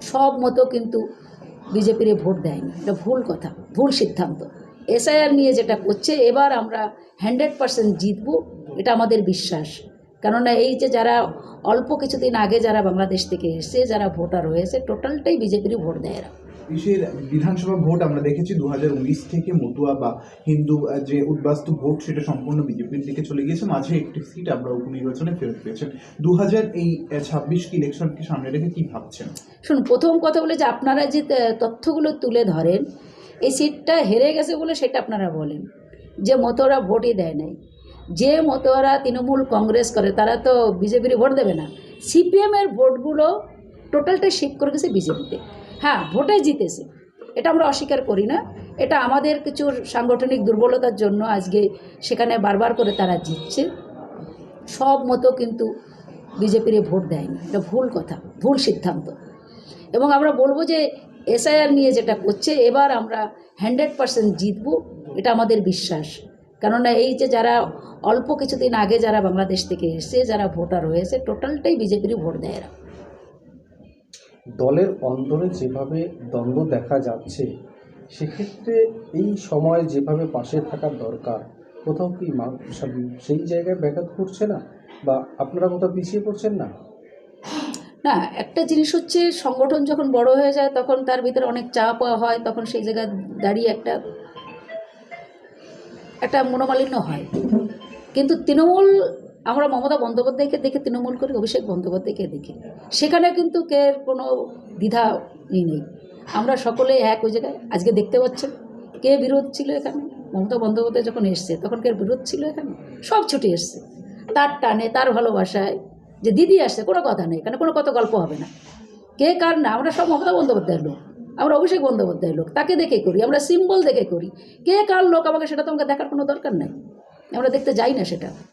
সব মতো কিন্তু বিজেপির ভোট দেয়নি। এটা ভুল কথা, ভুল সিদ্ধান্ত। এসআইআর নিয়ে যেটা করছে, এবার আমরা হান্ড্রেড পার্সেন্ট জিতবো, এটা আমাদের বিশ্বাস। কেননা এই যে যারা অল্প কিছুদিন আগে যারা বাংলাদেশ থেকে এসছে যারা ভোটার হয়েছে টোটালটাই বিজেপির ভোট দেয় এরা। দেশের বিধানসভা ভোট আমরা দেখেছি দু হাজার উনিশ থেকে মতুয়া বা হিন্দু যে উদ্বাস্তু ভোট সেটা সম্পূর্ণ বিজেপির দিকে চলে গিয়েছে। মাঝে একটি সিট আমরা উপনির্বাচনে ফেরত পেয়েছেন। দু হাজার এই ছাব্বিশ কি ইলেকশনকে সামনে রেখে কি ভাবছেন? শুনুন প্রথম কথা বলে যে আপনারা যে তথ্যগুলো তুলে ধরেন এই সিটটা হেরে গেছে বলে সেটা আপনারা বলেন। যে মতোরা ভোটই দেয় নাই। যে মতোরা তৃণমূল কংগ্রেস করে, তারা তো বিজেপির ভোট দেবে না। সিপিএমের ভোটগুলো টোটালটাই শিফট করে গেছে বিজেপিতে। হ্যাঁ ভোটে জিতেছে। এটা আমরা অস্বীকার করি না। এটা আমাদের কিছু সাংগঠনিক দুর্বলতার জন্য আজকে সেখানে বারবার করে তারা জিতছে। সব মতো কিন্তু বিজেপির ভোট দেয়নি। এটা ভুল কথা, ভুল সিদ্ধান্ত। এবং আমরা বলব যে এসআইআর নিয়ে যেটা করছে, এবার আমরা হান্ড্রেড পার্সেন্ট জিতবো, এটা আমাদের বিশ্বাস। কেননা এই যে যারা অল্প কিছুদিন আগে যারা বাংলাদেশ থেকে এসছে যারা ভোটার হয়েছে টোটালটাই বিজেপির ভোট দেয় এরা। দলের অন্দরে যেভাবে দ্বন্দ্ব দেখা যাচ্ছে সেক্ষেত্রে এই সময় যেভাবে পাশে থাকার দরকার কোথাও কি সেই জায়গায় ব্যাঘাত করছে না? বা আপনারা কোথাও পিছিয়ে পড়ছেন না? না একটা জিনিস হচ্ছে সংগঠন যখন বড় হয়ে যায় তখন তার ভিতরে অনেক চাপ হয় তখন সেই জায়গায় দাঁড়িয়ে একটা একটা মনোমালিন্য হয়। কিন্তু তৃণমূল, আমরা মমতা বন্দ্যোপাধ্যায়কে দেখে, তৃণমূল করি, অভিষেক বন্দ্যোপাধ্যায়কে দেখি। সেখানে কিন্তু কে কোনো দ্বিধা ই নেই। আমরা সকলে এক ওই জায়গায়। আজকে দেখতে পাচ্ছেন, কে বিরোধ ছিল এখানে? মমতা বন্দ্যোপাধ্যায় যখন এসছে, তখন কে বিরোধ ছিল এখানে? সব ছুটি এসছে। তার টানে, তার ভালোবাসায় যে দিদি আসছে, কোনো কথা নেই। এখানে কোনো কত গল্প হবে না। কে কার না, আমরা সব মমতা বন্দ্যোপাধ্যায়ের লোক। আমরা অভিষেক বন্দ্যোপাধ্যায়ের লোক, তাকে দেখে করি, আমরা সিম্বল দেখে করি। কে কার লোক? আমাকে সেটা তো আমাকে দেখার কোনো দরকার নাই। আমরা দেখতে যাই না সেটা।